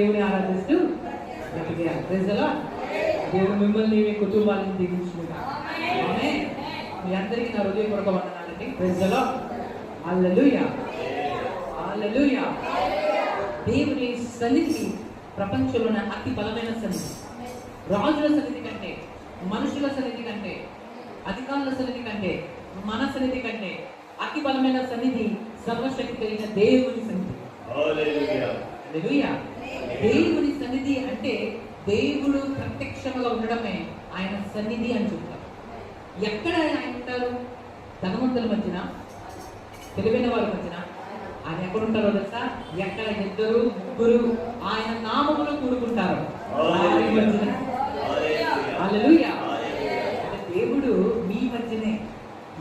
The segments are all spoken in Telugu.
దేవుని ఆరాధిస్తూ. దేవుడు మిమ్మల్ని మీ కుటుంబాలను దీవించుకుంటా మీ అందరికీ నా హృదయపూర్వక వందనాలండి. ప్రజలో. దేవుని సన్నిధి ప్రపంచంలోనే అతి బలమైన సన్నిధి. రాజుల సన్నిధి కంటే మనుషుల సన్నిధి కంటే అధికారుల సన్నిధి కంటే మన సన్నిధి కంటే అతి బలమైన సన్నిధి సర్వశక్తి కలిగిన దేవుని సన్నిధి. దేవుని సన్నిధి అంటే దేవుడు ప్రత్యక్షంగా ఉండడమే ఆయన సన్నిధి అని చెప్తారు. ఎక్కడ ఆయన ఉంటారు? ధనవంతుల మధ్యన తెలివైన వారి మధ్యన. ఆయన ఎక్కడుంటారో తెలుసా? ఎక్కడ ఇద్దరు ముగ్గురు ఆయన నామములు కూడుకుంటారు. దేవుడు మీ మధ్యనే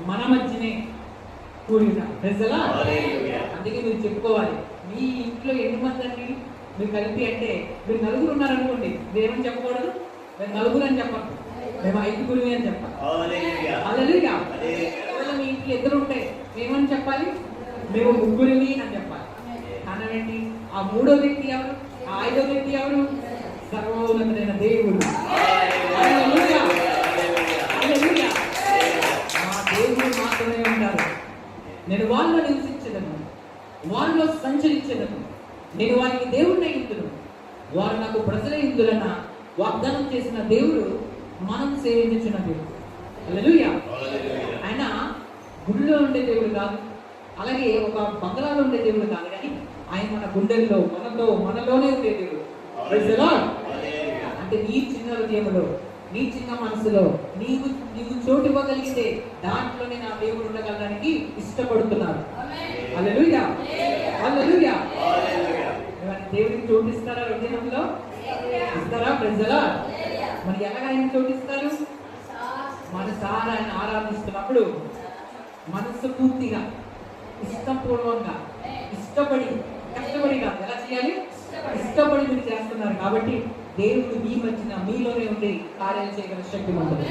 మన మధ్యనే కూడి ఉంటారు ప్రజలా మీరు కలిపి అంటే మీరు నలుగురు ఉన్నారనుకోండి మీరేమని చెప్పకూడదు మేము నలుగురు అని చెప్పండి మేము ఐదుగురు అని చెప్పాలి. అలలుగా. ఒకవేళ మీ ఇంట్లో ఇద్దరు ఉంటాయి ఏమని చెప్పాలి? మేము ముగ్గురివి అని చెప్పాలి. కారణం ఏంటి? ఆ మూడో వ్యక్తి ఎవరు? ఆ ఐదో వ్యక్తి ఎవరు? సర్వోన్నతుడైన దేవుడు. నేను వాళ్ళలో నివసించదను. వారిలో సంచరించదను. నేను వారికి దేవుడిని ఇందును వారు నాకు ప్రజలే ఇందులన్న వాగ్దానం చేసిన దేవుడు మనం సేవించిన దేవుడు. ఆయన గుడిలో ఉండే దేవుడు కాదు అలాగే ఒక బంగ్లాలో ఉండే దేవుడు కాదు కానీ ఆయన మన గుండెల్లో మనతో మనలోనే ఉండే దేవుడు. అంటే నీ చిన్న హృదయంలో నీ చిన్న మనసులో నీవు నీవు చోటు ఇవ్వగలిగితే దాంట్లోనే నా దేవుడు ఉండగలడానికి ఇష్టపడుతున్నారు. మరి దేవుడికి చోటు ఇస్తారా హృదయంలో ఇస్తారా ప్రజలా? మరి ఎలాగ ఆయన చోటు ఇస్తారు మన సార్ ఆయన ఆరాధిస్తున్నప్పుడు మనస్సు పూర్తిగా ఇష్టపూర్వకంగా ఇష్టపడి కష్టపడి కాదు ఎలా చేయాలి? ఇష్టపడి మీరు చేస్తున్నారు కాబట్టి దేవుడు మీ మధ్యన మీలోనే ఉండి కార్యాలు చేయగల శక్తి ఉంటుంది.